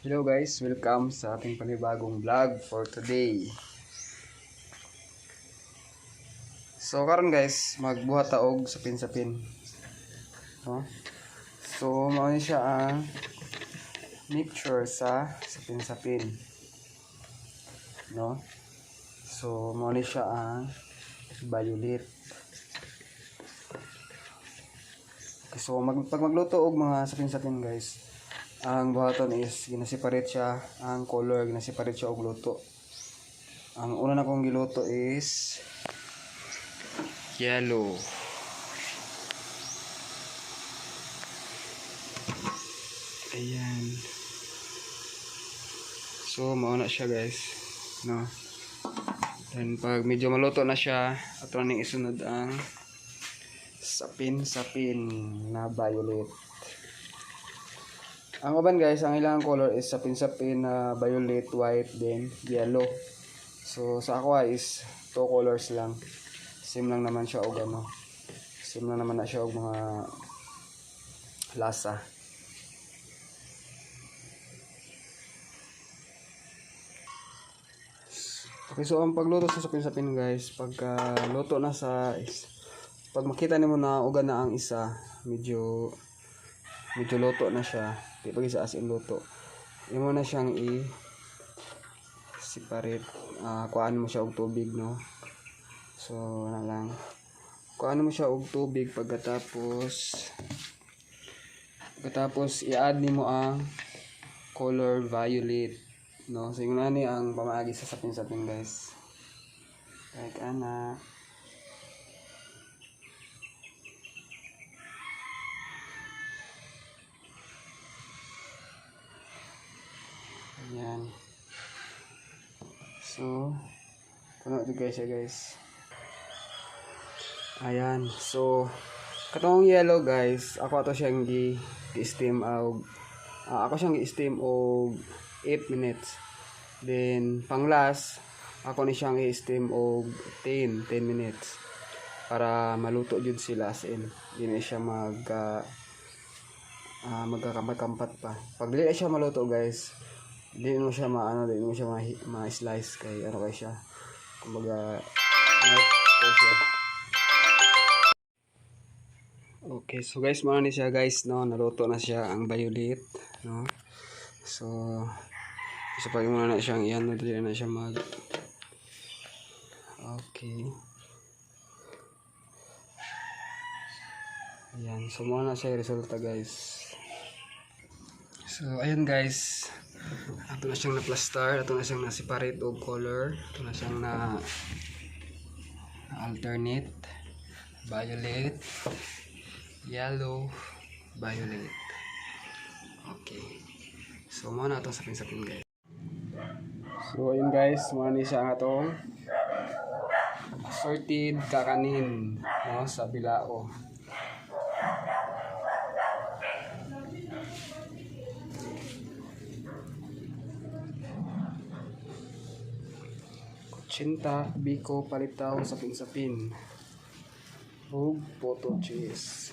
Hello guys, welcome sa ating panibagong vlog for today. So karon guys, magbuhat taog sa pin-sapin. No? So mao ni siya ang mixture sa sapin-sapin. No? So mao ni siya ang violet. Okay, so mag, pag magluto og mga sapin-sapin guys, ang buhaton is ginaseparate siya ang color ginaseparate siya og luto ang una na kong giluto is yellow. Ayan. So mauna siya guys. No? Then pag medyo maluto na siya ato ning isunod ang sapin sapin na violet ang uban guys, ang ilang color is sapin-sapin na violet, white, then yellow. So sa aqua is two colors lang. Same lang naman siya og ano. Same lang naman na siya og mga lasa. Okay, so ang pagluto sa sapin-sapin guys, pagka luto na sa is, pag makita nimo na uga na ang isa, medyo medyo luto na siya. Di pa isa as in luto. Imo na siyang i separate. Ah kuhaan mo siya og tubig no? So na lang. Kuhaan mo siya og tubig pagkatapos pagkatapos i-add nimo ang color violet no? So yung nani ang pamaagi sa sapin-sapin guys. Like ana Ayan. So, puno ito guys, ya guys. Ayan. So, katong yellow guys, ako ato siyang gi steam og ah, ako siyang gi-steam og 8 minutes. Then pang last, ako ni siyang i-steam og 10, 10 minutes para maluto jud sila as in. Di na siya mag uh, uh, magkakampat-kampat pa. Pag dili siya maluto guys, hindi mo siya maano, hindi mo siya ma- ma-slice kay ano kay siya. Kumbaga, kay siya. Okay, so guys, mga ni siya guys, no, naluto na siya ang violet, no. So, isa pa muna na siyang iyan, no, na siya mag Okay. Ayan, so muna na siya yung resulta guys. So, ayun guys. Ato na siyang na-plaster, ato na siyang na-separate og color, ato na siyang na alternate violet, yellow, violet. Okay. So, mo na itong sapin-sapin guys. So, ayun guys, mo ni siya atong assorted kakanin no, sa bilao. Kutsinta, biko, palitaw, sapin-sapin. Ug photo cheese.